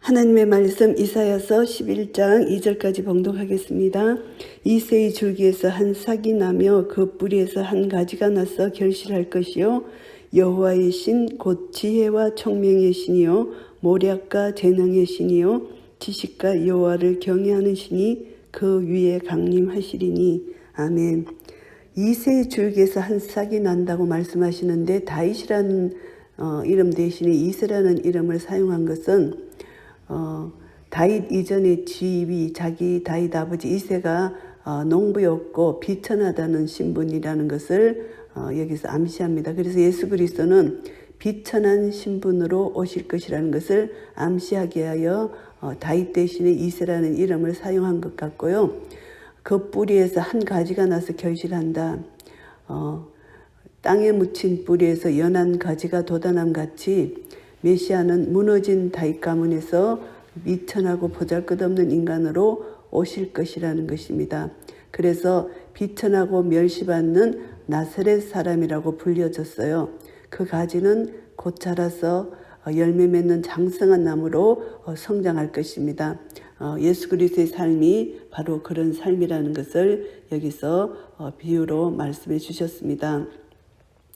하나님의 말씀 이사야서 11장 2절까지 봉독하겠습니다. 이세의 줄기에서 한 싹이 나며 그 뿌리에서 한 가지가 나서 결실할 것이요 여호와의 신 곧 지혜와 총명의 신이요 모략과 재능의 신이요 지식과 여호와를 경외하는 신이 그 위에 강림하시리니 아멘. 이세의 줄기에서 한 싹이 난다고 말씀하시는데 다윗이라는 어, 이름 대신에 이세라는 이름을 사용한 것은 어, 다윗 이전의 지위 자기 다윗 아버지 이세가 어, 농부였고 비천하다는 신분이라는 것을 어, 여기서 암시합니다. 그래서 예수 그리스도는 비천한 신분으로 오실 것이라는 것을 암시하게 하여 어, 다윗 대신에 이세라는 이름을 사용한 것 같고요. 그 뿌리에서 한 가지가 나서 결실한다. 어, 땅에 묻힌 뿌리에서 연한 가지가 돋아남 같이 메시아는 무너진 다윗 가문에서 미천하고 보잘것없는 인간으로 오실 것이라는 것입니다. 그래서 비천하고 멸시받는 나사렛 사람이라고 불려졌어요. 그 가지는 곧 자라서 열매 맺는 장성한 나무로 성장할 것입니다. 어, 예수 그리스도의 삶이 바로 그런 삶이라는 것을 여기서 어, 비유로 말씀해 주셨습니다.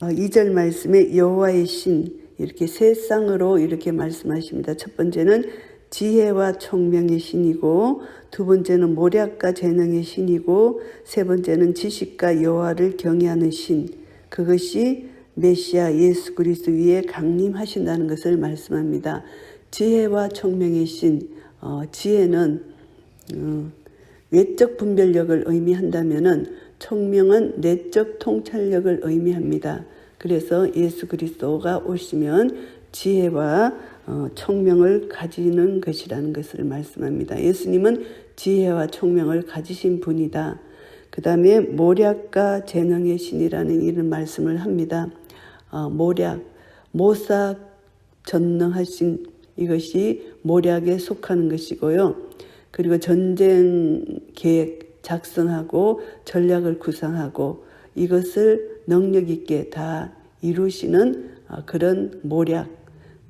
2절 말씀에 여호와의 신 이렇게 세 쌍으로 이렇게 말씀하십니다. 첫 번째는 지혜와 총명의 신이고 두 번째는 모략과 재능의 신이고 세 번째는 지식과 여호와를 경외하는 신 그것이 메시아 예수 그리스도 위에 강림하신다는 것을 말씀합니다. 지혜와 총명의 신 어, 지혜는 어, 외적 분별력을 의미한다면은 총명은 내적 통찰력을 의미합니다. 그래서 예수 그리스도가 오시면 지혜와 어, 총명을 가지는 것이라는 것을 말씀합니다. 예수님은 지혜와 총명을 가지신 분이다. 그 다음에 모략과 재능의 신이라는 이런 말씀을 합니다. 어, 모략, 모사 전능하신 이것이 모략에 속하는 것이고요. 그리고 전쟁 계획 작성하고 전략을 구상하고 이것을 능력 있게 다 이루시는 어, 그런 모략,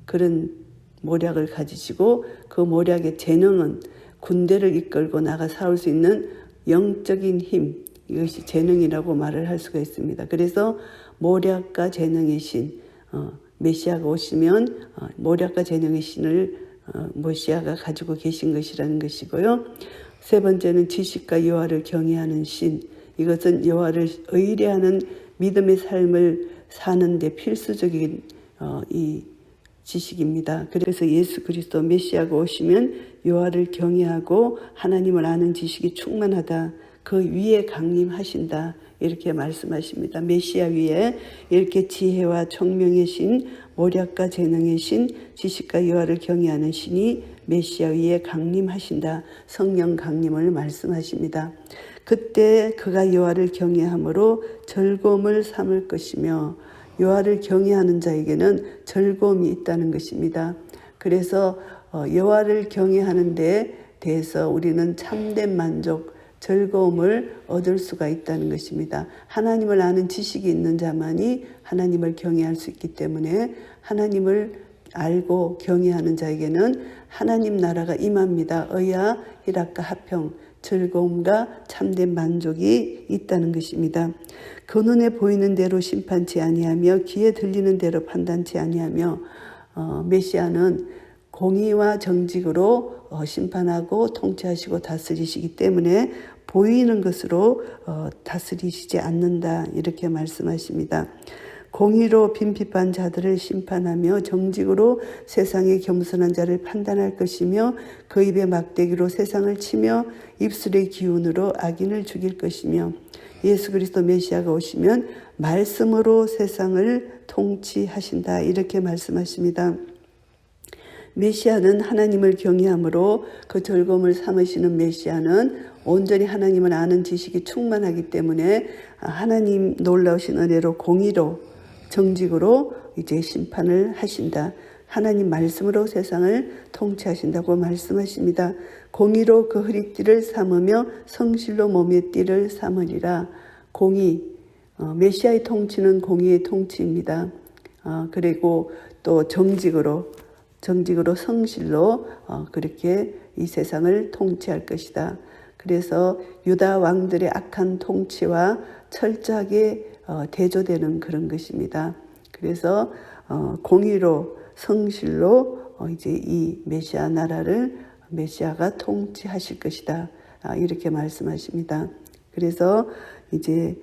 그런 모략을 가지시고 그 모략의 재능은 군대를 이끌고 나가 싸울 수 있는 영적인 힘, 이것이 재능이라고 말을 할 수가 있습니다. 그래서 모략과 재능의 신, 어, 메시아가 오시면 어, 모략과 재능의 신을 어, 메시아가 가지고 계신 것이라는 것이고요. 세 번째는 지식과 여호와를 경외하는 신. 이것은 여호와를 의뢰하는 믿음의 삶을 사는데 필수적인 어, 이 지식입니다. 그래서 예수 그리스도 메시아가 오시면 여호와를 경외하고 하나님을 아는 지식이 충만하다. 그 위에 강림하신다. 이렇게 말씀하십니다. 메시아 위에 이렇게 지혜와 총명의 신, 모략과 재능의 신, 지식과 여호와를 경외하는 신이 메시아 위에 강림하신다. 성령 강림을 말씀하십니다. 그때 그가 여호와를 경외함으로 즐거움을 삼을 것이며 여호와를 경외하는 자에게는 즐거움이 있다는 것입니다. 그래서 어, 여호와를 경외하는 데 대해서 우리는 참된 만족, 즐거움을 얻을 수가 있다는 것입니다. 하나님을 아는 지식이 있는 자만이 하나님을 경외할 수 있기 때문에 하나님을 알고 경외하는 자에게는 하나님 나라가 임합니다. 의야 희락과 합평 즐거움과 참된 만족이 있다는 것입니다. 그 눈에 보이는 대로 심판치 아니하며 귀에 들리는 대로 판단치 아니하며 어, 메시아는 공의와 정직으로 어, 심판하고 통치하시고 다스리시기 때문에 보이는 것으로 어, 다스리시지 않는다 이렇게 말씀하십니다. 공의로 빈핍한 자들을 심판하며 정직으로 세상의 겸손한 자를 판단할 것이며 그 입의 막대기로 세상을 치며 입술의 기운으로 악인을 죽일 것이며 예수 그리스도 메시아가 오시면 말씀으로 세상을 통치하신다 이렇게 말씀하십니다. 메시아는 하나님을 경외함으로 그 즐거움을 삼으시는 메시아는 온전히 하나님을 아는 지식이 충만하기 때문에 하나님 놀라우신 은혜로 공의로 정직으로 이제 심판을 하신다. 하나님 말씀으로 세상을 통치하신다고 말씀하십니다. 공의로 그 허리띠를 삼으며 성실로 몸의 띠를 삼으리라. 공의, 어, 메시아의 통치는 공의의 통치입니다. 어, 그리고 또 정직으로 정직으로 성실로 어, 그렇게 이 세상을 통치할 것이다. 그래서 유다 왕들의 악한 통치와 철저하게 어, 대조되는 그런 것입니다. 그래서 어, 공의로 성실로 어, 이제 이 메시아 나라를 메시아가 통치하실 것이다. 아, 이렇게 말씀하십니다. 그래서 이제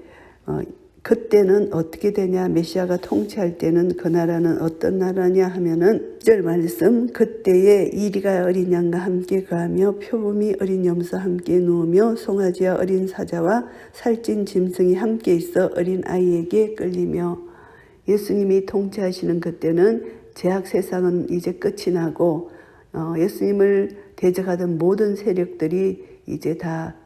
어, 그때는 어떻게 되냐 메시아가 통치할 때는 그 나라는 어떤 나라냐 하면은 절 말씀 그때에 이리가 어린 양과 함께 가며 표범이 어린 염소 함께 누우며 송아지와 어린 사자와 살찐 짐승이 함께 있어 어린 아이에게 끌리며 예수님이 통치하시는 그때는 제약 세상은 이제 끝이 나고 어, 예수님을 대적하던 모든 세력들이 이제 다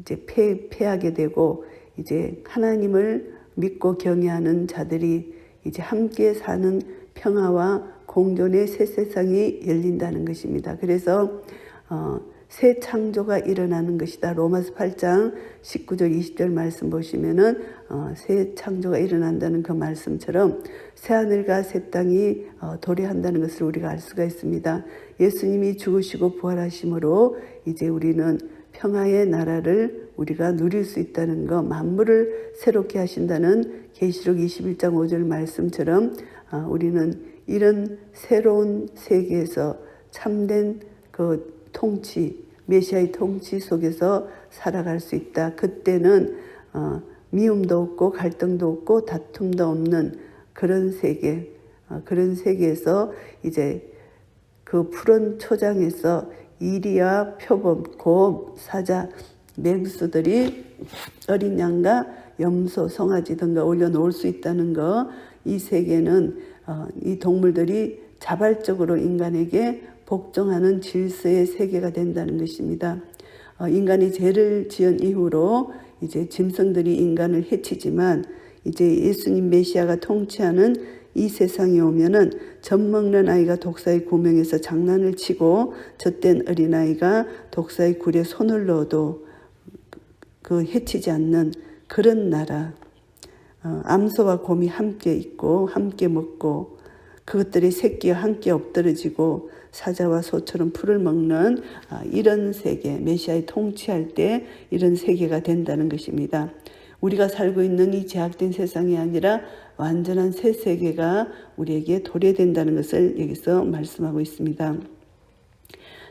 이제 패, 패하게 되고 이제 하나님을 믿고 경외하는 자들이 이제 함께 사는 평화와 공존의 새 세상이 열린다는 것입니다. 그래서 어, 새 창조가 일어나는 것이다. 로마서 8장 19절 20절 말씀 보시면은 어, 새 창조가 일어난다는 그 말씀처럼 새 하늘과 새 땅이 어, 도래한다는 것을 우리가 알 수가 있습니다. 예수님이 죽으시고 부활하심으로 이제 우리는 평화의 나라를 우리가 누릴 수 있다는 것, 만물을 새롭게 하신다는 계시록 21장 5절 말씀처럼 아, 우리는 이런 새로운 세계에서 참된 그 통치, 메시아의 통치 속에서 살아갈 수 있다. 그때는 어, 미움도 없고 갈등도 없고 다툼도 없는 그런 세계, 어, 그런 세계에서 이제 그 푸른 초장에서 이리와 표범, 곰, 사자, 맹수들이 어린 양과 염소, 송아지 등과 올려놓을 수 있다는 거, 이 세계는 어, 이 동물들이 자발적으로 인간에게 복종하는 질서의 세계가 된다는 것입니다. 어, 인간이 죄를 지은 이후로 이제 짐승들이 인간을 해치지만 이제 예수님 메시아가 통치하는 이 세상에 오면은 젖 먹는 아이가 독사의 구명에서 장난을 치고 젖된 어린아이가 독사의 굴에 손을 넣어도 그 해치지 않는 그런 나라. 어, 암소와 곰이 함께 있고 함께 먹고 그것들이 새끼와 함께 엎드러지고 사자와 소처럼 풀을 먹는 아, 이런 세계, 메시아의 통치할 때 이런 세계가 된다는 것입니다. 우리가 살고 있는 이 제약된 세상이 아니라 완전한 새 세계가 우리에게 도래된다는 것을 여기서 말씀하고 있습니다.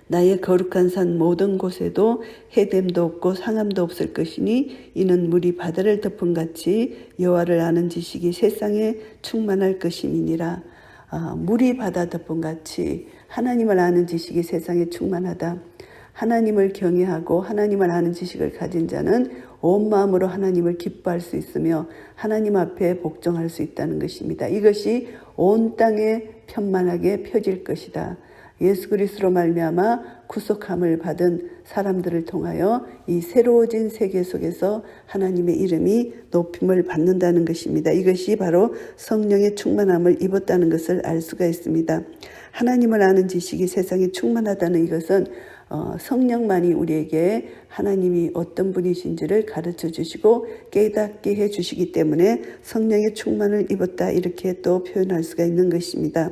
나의 거룩한 산 모든 곳에도 해됨도 없고 상함도 없을 것이니 이는 물이 바다를 덮은 같이 여호와를 아는 지식이 세상에 충만할 것임이니라. 아, 물이 바다 덮은 같이 하나님을 아는 지식이 세상에 충만하다. 하나님을 경외하고 하나님을 아는 지식을 가진 자는 온 마음으로 하나님을 기뻐할 수 있으며 하나님 앞에 복종할 수 있다는 것입니다. 이것이 온 땅에 편만하게 펴질 것이다. 예수 그리스도로 말미암아 구속함을 받은 사람들을 통하여 이 새로워진 세계 속에서 하나님의 이름이 높임을 받는다는 것입니다. 이것이 바로 성령의 충만함을 입었다는 것을 알 수가 있습니다. 하나님을 아는 지식이 세상에 충만하다는 이것은 어, 성령만이 우리에게 하나님이 어떤 분이신지를 가르쳐 주시고 깨닫게 해 주시기 때문에 성령의 충만을 입었다 이렇게 또 표현할 수가 있는 것입니다.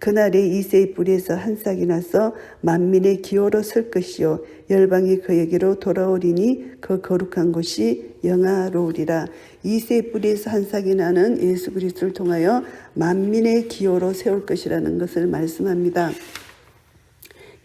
그날에 이세의 뿌리에서 한 싹이 나서 만민의 기호로 설 것이요 열방이 그에게로 돌아오리니 그 거룩한 곳이 영화로우리라. 이세의 뿌리에서 한 싹이 나는 예수 그리스도를 통하여 만민의 기호로 세울 것이라는 것을 말씀합니다.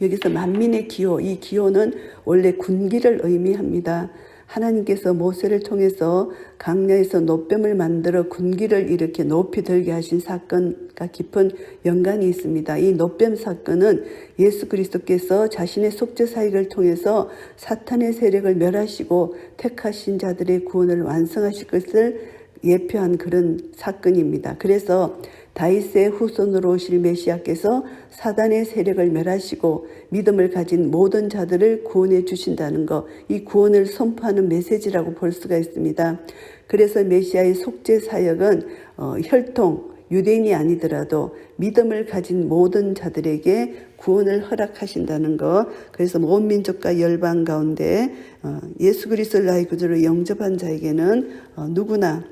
여기서 만민의 기호, 이 기호는 원래 군기를 의미합니다. 하나님께서 모세를 통해서 강야에서 노뱀을 만들어 군기를 이렇게 높이 들게 하신 사건과 깊은 연관이 있습니다. 이 노뱀 사건은 예수 그리스도께서 자신의 속죄 사역을 통해서 사탄의 세력을 멸하시고 택하신 자들의 구원을 완성하실 것을 예표한 그런 사건입니다. 그래서 다윗의 후손으로 오실 메시아께서 사단의 세력을 멸하시고 믿음을 가진 모든 자들을 구원해 주신다는 것, 이 구원을 선포하는 메시지라고 볼 수가 있습니다. 그래서 메시아의 속죄 사역은 어, 혈통, 유대인이 아니더라도 믿음을 가진 모든 자들에게 구원을 허락하신다는 것. 그래서 온 민족과 열방 가운데 어, 예수 그리스도를 나의 구주로 영접한 자에게는 어, 누구나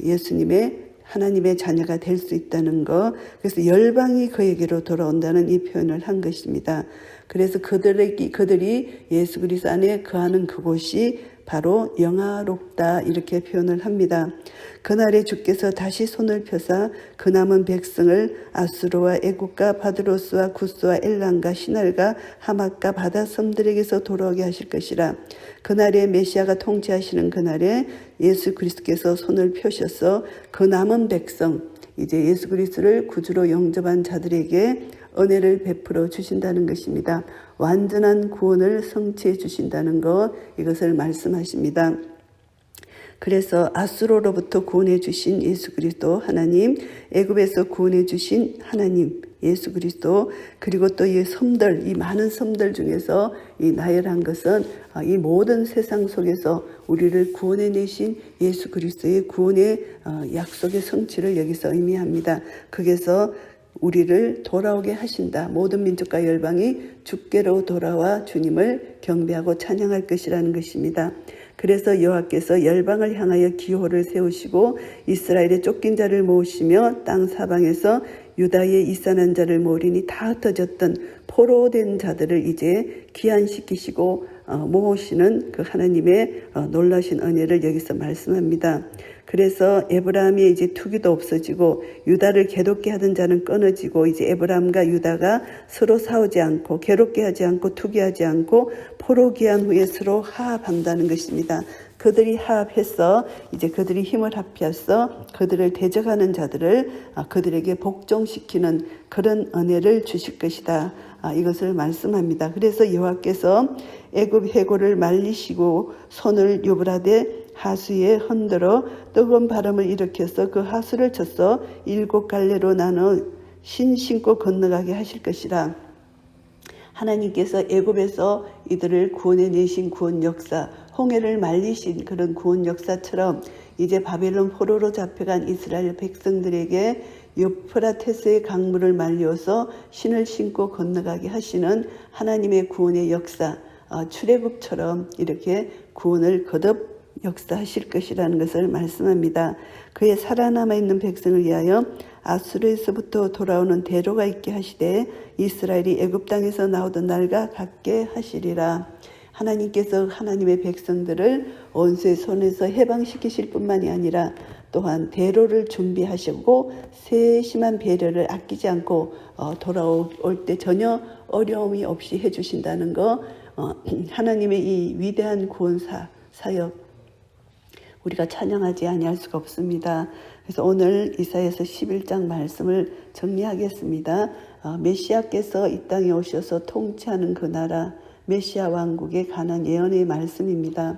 예수님의 하나님의 자녀가 될 수 있다는 거. 그래서 열방이 그에게로 돌아온다는 이 표현을 한 것입니다. 그래서 그들이 그들이 예수 그리스도 안에 거하는 그곳이 바로 영화롭다 이렇게 표현을 합니다. 그날에 주께서 다시 손을 펴사 그 남은 백성을 아수르와 애국과 바드로스와 구스와 엘란과 시날과 하맛과 바다 섬들에게서 돌아오게 하실 것이라. 그날에 메시아가 통치하시는 그날에 예수 그리스도께서 손을 펴셔서 그 남은 백성 이제 예수 그리스도를 구주로 영접한 자들에게 은혜를 베풀어 주신다는 것입니다. 완전한 구원을 성취해 주신다는 것 이것을 말씀하십니다. 그래서 아수로로부터 구원해 주신 예수 그리스도 하나님, 애굽에서 구원해 주신 하나님 예수 그리스도 그리고 또 이 섬들 이 많은 섬들 중에서 이 나열한 것은 아, 이 모든 세상 속에서 우리를 구원해 내신 예수 그리스도의 구원의 어, 약속의 성취를 여기서 의미합니다. 거기서 우리를 돌아오게 하신다. 모든 민족과 열방이 주께로 돌아와 주님을 경배하고 찬양할 것이라는 것입니다. 그래서 여호와께서 열방을 향하여 기호를 세우시고 이스라엘의 쫓긴 자를 모으시며 땅 사방에서 유다의 이산한 자를 모으리니 다 흩어졌던 포로된 자들을 이제 귀환시키시고 어, 모으시는 그 하나님의 어, 놀라신 은혜를 여기서 말씀합니다. 그래서 에브라함이 이제 투기도 없어지고 유다를 괴롭게 하던 자는 끊어지고 이제 에브라함과 유다가 서로 싸우지 않고 괴롭게 하지 않고 투기하지 않고 포로 귀한 후에 서로 화합한다는 것입니다. 그들이 화합해서 이제 그들이 힘을 합해서 그들을 대적하는 자들을 아, 그들에게 복종시키는 그런 은혜를 주실 것이다. 아, 이것을 말씀합니다. 그래서 여호와께서 애굽 해골을 말리시고 손을 유브라데 하수에 흔들어 뜨거운 바람을 일으켜서 그 하수를 쳐서 일곱 갈래로 나눠 신 신고 건너가게 하실 것이라. 하나님께서 애굽에서 이들을 구원해 내신 구원 역사, 홍해를 말리신 그런 구원 역사처럼 이제 바벨론 포로로 잡혀간 이스라엘 백성들에게 유프라테스의 강물을 말려서 신을 신고 건너가게 하시는 하나님의 구원의 역사, 어, 출애굽처럼 이렇게 구원을 거듭 역사하실 것이라는 것을 말씀합니다. 그의 살아남아 있는 백성을 위하여 아수르에서부터 돌아오는 대로가 있게 하시되 이스라엘이 애굽 땅에서 나오던 날과 같게 하시리라. 하나님께서 하나님의 백성들을 원수의 손에서 해방시키실 뿐만이 아니라 또한 대로를 준비하시고 세심한 배려를 아끼지 않고 어, 돌아올 때 전혀 어려움이 없이 해주신다는 거 어, 하나님의 이 위대한 구원사 사역 우리가 찬양하지 아니할 수가 없습니다. 그래서 오늘 이사에서 11장 말씀을 정리하겠습니다. 어, 메시아께서 이 땅에 오셔서 통치하는 그 나라 메시아 왕국에 관한 예언의 말씀입니다.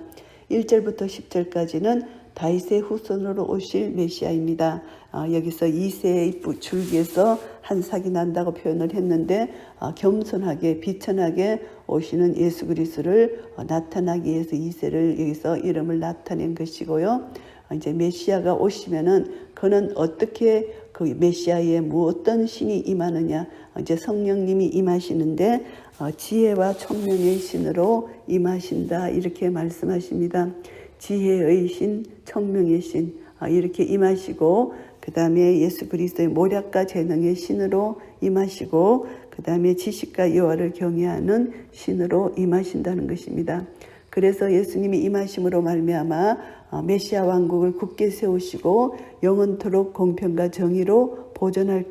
1절부터 10절까지는 다윗의 후손으로 오실 메시아입니다. 어, 여기서 이세의 줄기에서 한 삭이 난다고 표현을 했는데 어, 겸손하게 비천하게 오시는 예수 그리스도를 어, 나타나기 위해서 이세를 여기서 이름을 나타낸 것이고요. 어, 이제 메시아가 오시면은 그는 어떻게 그 메시아에 무엇떤 신이 임하느냐 이제 성령님이 임하시는데 어, 지혜와 총명의 신으로 임하신다 이렇게 말씀하십니다. 지혜의 신, 청명의 신 아, 이렇게 임하시고 그 다음에 예수 그리스도의 모략과 재능의 신으로 임하시고 그 다음에 지식과 여호와를 경외하는 신으로 임하신다는 것입니다. 그래서 예수님이 임하심으로 말미암아 어, 메시아 왕국을 굳게 세우시고 영원토록 공평과 정의로 보존할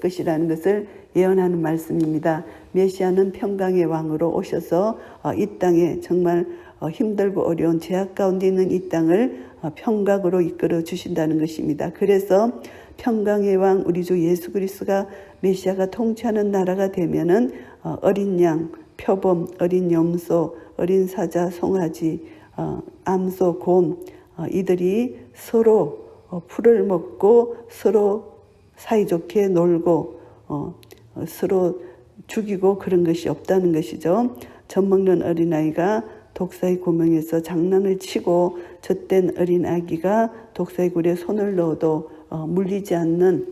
것이라는 것을 예언하는 말씀입니다. 메시아는 평강의 왕으로 오셔서 어, 이 땅에 정말 어, 힘들고 어려운 제약 가운데 있는 이 땅을 어, 평강으로 이끌어 주신다는 것입니다. 그래서 평강의 왕 우리 주 예수 그리스도가 메시아가 통치하는 나라가 되면은 어, 어린 양, 표범, 어린 염소, 어린 사자, 송아지, 암소, 곰 이들이 서로 풀을 먹고 서로 사이좋게 놀고 서로 죽이고 그런 것이 없다는 것이죠. 젖 먹는 어린아이가 독사의 고명에서 장난을 치고 젖된 어린 아기가 독사의 굴에 손을 넣어도 어, 물리지 않는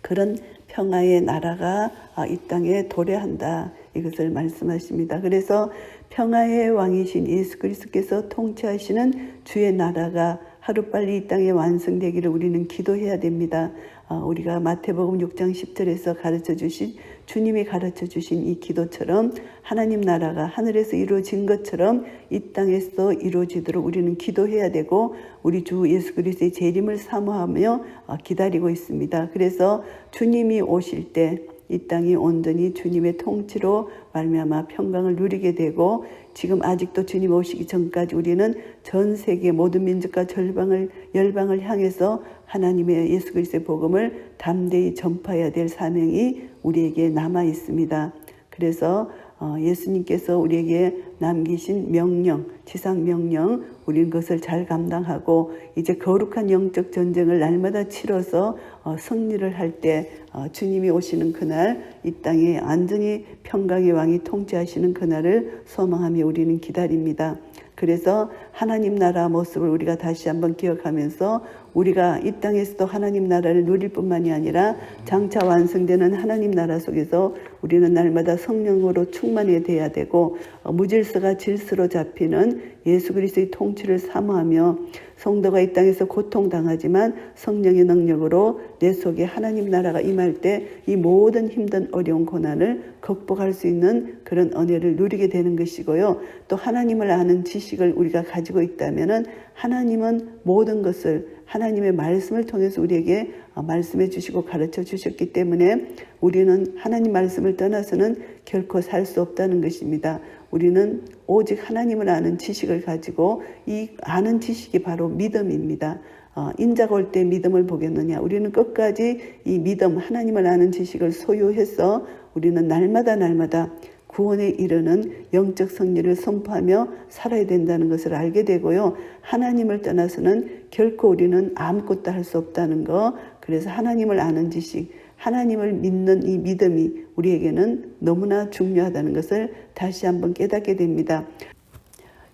그런 평화의 나라가 어, 이 땅에 도래한다. 이것을 말씀하십니다. 그래서 평화의 왕이신 예수 그리스도께서 통치하시는 주의 나라가 하루빨리 이 땅에 완성되기를 우리는 기도해야 됩니다. 어, 우리가 마태복음 6장 10절에서 가르쳐 주신 주님이 가르쳐 주신 이 기도처럼 하나님 나라가 하늘에서 이루어진 것처럼 이 땅에서 이루어지도록 우리는 기도해야 되고 우리 주 예수 그리스도의 재림을 사모하며 어, 기다리고 있습니다. 그래서 주님이 오실 때 이 땅이 온전히 주님의 통치로 말미암아 평강을 누리게 되고 지금 아직도 주님 오시기 전까지 우리는 전 세계 모든 민족과 절방을 열방을 향해서 하나님의 예수 그리스도의 복음을 담대히 전파해야 될 사명이 우리에게 남아 있습니다. 그래서 어, 예수님께서 우리에게 남기신 명령, 지상 명령, 우리는 그것을 잘 감당하고 이제 거룩한 영적 전쟁을 날마다 치러서 어, 승리를 할때 어, 주님이 오시는 그날 이 땅에 안전히 평강의 왕이 통치하시는 그날을 소망하며 우리는 기다립니다. 그래서 하나님 나라 모습을 우리가 다시 한번 기억하면서 우리가 이 땅에서도 하나님 나라를 누릴 뿐만이 아니라 장차 완성되는 하나님 나라 속에서 우리는 날마다 성령으로 충만해야 돼야 되고 어, 무질서가 질서로 잡히는 예수 그리스도의 통치를 사모하며 성도가 이 땅에서 고통당하지만 성령의 능력으로 내 속에 하나님 나라가 임할 때 이 모든 힘든 어려운 고난을 극복할 수 있는 그런 은혜를 누리게 되는 것이고요. 또 하나님을 아는 지식을 우리가 가지고 있다면은 하나님은 모든 것을 하나님의 말씀을 통해서 우리에게 어, 말씀해 주시고 가르쳐 주셨기 때문에 우리는 하나님 말씀을 떠나서는 결코 살 수 없다는 것입니다. 우리는 오직 하나님을 아는 지식을 가지고 이 아는 지식이 바로 믿음입니다. 어, 인자가 올 때 믿음을 보겠느냐. 우리는 끝까지 이 믿음, 하나님을 아는 지식을 소유해서 우리는 날마다 날마다 구원에 이르는 영적 승리를 선포하며 살아야 된다는 것을 알게 되고요. 하나님을 떠나서는 결코 우리는 아무것도 할 수 없다는 거. 그래서 하나님을 아는 지식, 하나님을 믿는 이 믿음이 우리에게는 너무나 중요하다는 것을 다시 한번 깨닫게 됩니다.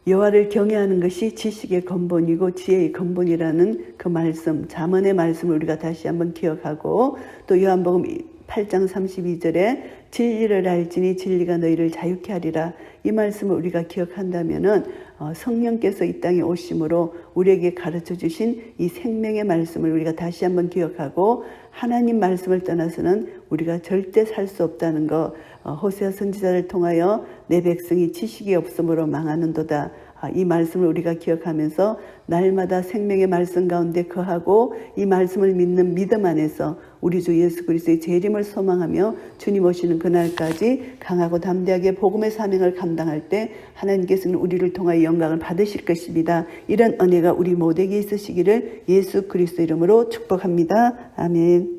여호와를 경외하는 것이 지식의 근본이고 지혜의 근본이라는 그 말씀, 잠언의 말씀을 우리가 다시 한번 기억하고 또 요한복음 8장 32절에 진리를 알지니 진리가 너희를 자유케 하리라. 이 말씀을 우리가 기억한다면은 어, 성령께서 이 땅에 오심으로 우리에게 가르쳐 주신 이 생명의 말씀을 우리가 다시 한번 기억하고 하나님 말씀을 떠나서는 우리가 절대 살 수 없다는 거 어, 호세아 선지자를 통하여 내 백성이 지식이 없으므로 망하는도다. 아, 이 말씀을 우리가 기억하면서 날마다 생명의 말씀 가운데 거하고 이 말씀을 믿는 믿음 안에서 우리 주 예수 그리스도의 재림을 소망하며 주님 오시는 그날까지 강하고 담대하게 복음의 사명을 감당할 때 하나님께서는 우리를 통하여 영광을 받으실 것입니다. 이런 은혜가 우리 모두에게 있으시기를 예수 그리스도 이름으로 축복합니다. 아멘.